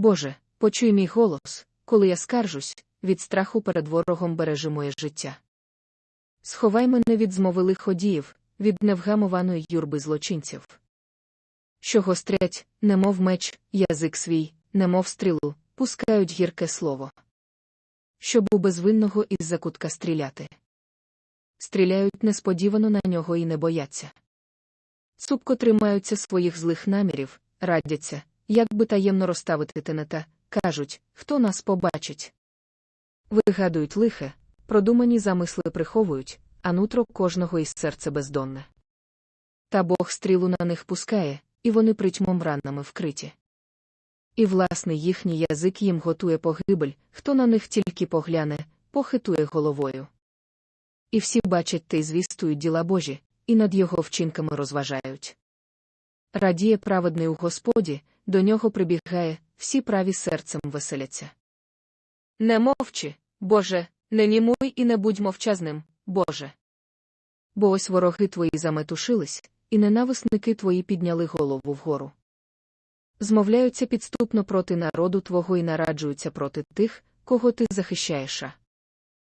Боже, почуй мій голос, коли я скаржусь, від страху перед ворогом бережи моє життя. Сховай мене від змови лиходіїв, від невгамованої юрби злочинців. Що гострять, немов меч, язик свій, немов стрілу, пускають гірке слово. Щоб у безвинного із закутка стріляти. Стріляють несподівано на нього і не бояться. Цупко тримаються своїх злих намірів, радяться, як би таємно розставити тенета, кажуть, хто нас побачить. Вигадують лихе, продумані замисли приховують, а нутро кожного із серце бездонне. Та Бог стрілу на них пускає, і вони притьмом ранами вкриті. І власний їхній язик їм готує погибель, хто на них тільки погляне, похитує головою. І всі бачать те й звістують діла Божі, і над його вчинками розважають. Радіє праведний у Господі, до нього прибігає, всі праві серцем веселяться. Не мовчи, Боже, не німуй і не будь мовчазним, Боже. Бо ось вороги твої заметушились, і ненависники твої підняли голову вгору. Змовляються підступно проти народу Твого і нараджуються проти тих, кого ти захищаєш.